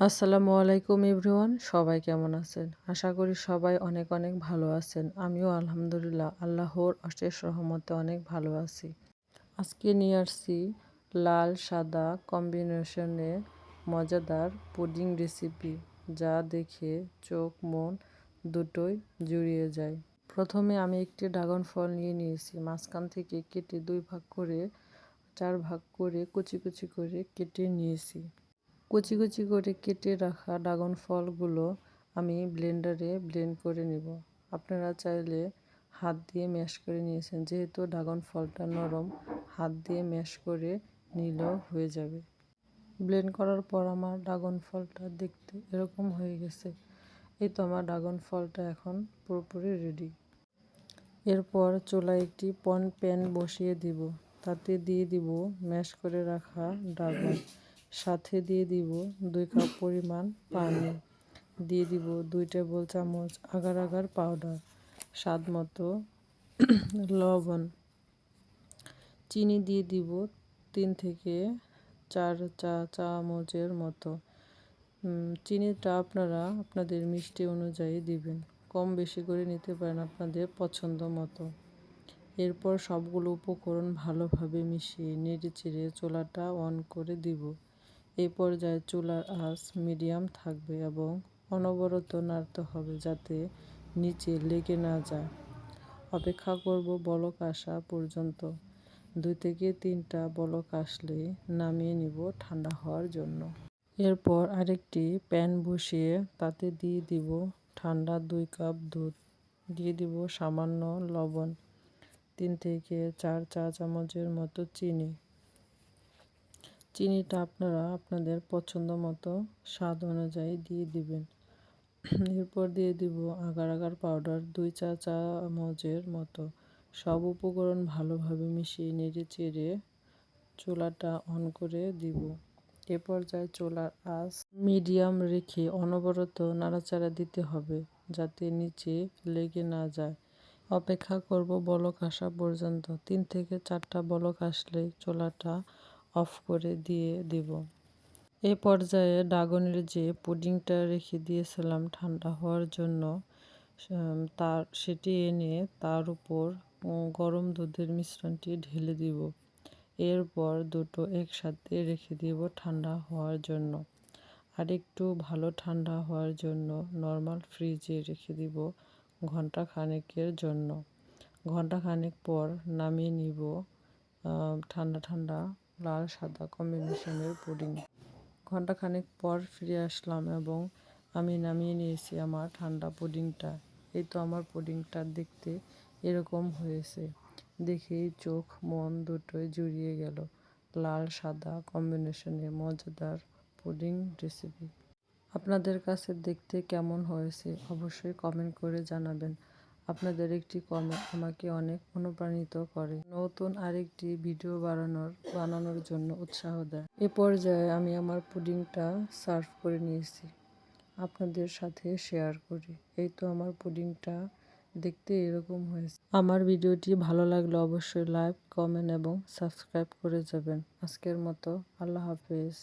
আসসালামু আলাইকুম এভরিওয়ান, সবাই কেমন আছেন? আশা করি সবাই অনেক অনেক ভালো আছেন। আমিও আলহামদুলিল্লাহ, আল্লাহর অশেষ রহমতে অনেক ভালো আছি। আজকে নিয়ে আসছি লাল সাদা কম্বিনেশনে মজাদার পুডিং রেসিপি, যা দেখে চোখ মন দুটোই জুড়িয়ে যায়। প্রথমে আমি একটি ড্রাগন ফল নিয়ে নিয়েছি। মাঝখান থেকে কেটে দুই ভাগ করে, চার ভাগ করে কুচি কুচি করে কেটে নিয়েছি। কুচি কুচি করে কেটে রাখা ড্রাগন ফলগুলো আমি ব্লেন্ডারে ব্লেন্ড করে নিব। আপনারা চাইলে হাত দিয়ে ম্যাশ করে নিয়েছেন। যেহেতু ড্রাগন ফলটা নরম, হাত দিয়ে ম্যাশ করে নিলেও হয়ে যাবে। ব্লেন্ড করার পর আমার ড্রাগন ফলটা দেখতে এরকম হয়ে গেছে। এই তো আমার ড্রাগন ফলটা এখন পুরোপুরি রেডি। এরপর চুলায় একটি পন প্যান বসিয়ে দিব। তাতে দিয়ে দিব ম্যাশ করে রাখা ড্রাগন। সাথে দিয়ে দিব দুই কাপ পরিমাণ পানি। দিয়ে দিব দুই টেবিল চামচ আগার আগার পাউডার স্বাদ মতো লবণ। চিনি দিয়ে দিব তিন থেকে চার চা চামচের মতো। চিনিটা আপনারা আপনাদের মিষ্টি অনুযায়ী দিবেন। কম বেশি করে নিতে পারেন আপনাদের পছন্দ মতো। এরপর সবগুলো উপকরণ ভালোভাবে মিশিয়ে নেড়ে চেড়ে চোলাটা অন করে দিব। এই পর্যায়ে চুলার আঁচ মিডিয়াম থাকবে এবং অনবরত নাড়তে হবে যাতে নিচে লেগে না যায়। অপেক্ষা করব বলক আসা পর্যন্ত। দুই থেকে তিনটা বলক আসলে নামিয়ে নিব ঠান্ডা হওয়ার জন্য। এরপর আরেকটি প্যান বসিয়ে তাতে দিয়ে দিব ঠান্ডা দুই কাপ দুধ। দিয়ে দিব সামান্য লবণ, তিন থেকে চার চা চামচের মতো চিনি। চিনিটা আপনারা আপনাদের পছন্দ মতো স্বাদ অনুযায়ী দিয়ে দিবেন। এরপর দিয়ে দিব আগার আগার পাউডার দুই চা চামচের মতো। সব উপকরণ ভালোভাবে মিশিয়ে নেড়ে চেড়ে চুলাটা অন করে দিব। এ পর্যায়ে চুলার আঁচ মিডিয়াম রেখে অনবরত নাড়াচাড়া দিতে হবে যাতে নিচে লেগে না যায়। অপেক্ষা করব বলক আসা পর্যন্ত। তিন থেকে চারটা বলক আসলে চুলাটা অফ করে দিয়ে দিব। এ পর্যায়ে ড্রাগনের যে পুডিংটা রেখে দিয়েছিলাম ঠান্ডা হওয়ার জন্য তার, সেটি এনে তার উপর গরম দুধের মিশ্রণটি ঢেলে দিব। এরপর দুটো একসাথে রেখে দিব ঠান্ডা হওয়ার জন্য। আর একটু ভালো ঠান্ডা হওয়ার জন্য নর্মাল ফ্রিজে রেখে দিব ঘণ্টা খানেকের জন্য। ঘণ্টা খানেক পর নামিয়ে নিব ঠান্ডা ঠান্ডা লাল, সাদা কম্বিনেশনের পুডিং। ঘন্টাখানেক পর ফিরে আসলাম এবং আমি নামিয়ে নিয়েছি আমার ঠান্ডা পুডিংটা। এই তো আমার পুডিংটা দেখতে এরকম হয়েছে। দেখেই চোখ, মন দুটোই জুড়িয়ে গেল। লাল, সাদা কম্বিনেশনের মজাদার পুডিং রেসিপি। আপনাদের কাছে দেখতে কেমন হয়েছে অবশ্যই কমেন্ট করে জানাবেন। আপনাদের একটি কমেন্ট আমাকে অনেক অনুপ্রাণিত করে। নতুন আরেকটি ভিডিও বানানোর বানানোর জন্য উৎসাহ দেয়। এ পর্যায়ে আমি আমার পুডিংটা সার্ভ করে নিয়েছি। আপনাদের সাথে শেয়ার করি। এই তো আমার পুডিংটা দেখতে এরকম হয়েছে। আমার ভিডিওটি ভালো লাগলে অবশ্যই লাইক কমেন্ট এবং সাবস্ক্রাইব করে যাবেন। আজকের মতো আল্লাহ হাফেজ।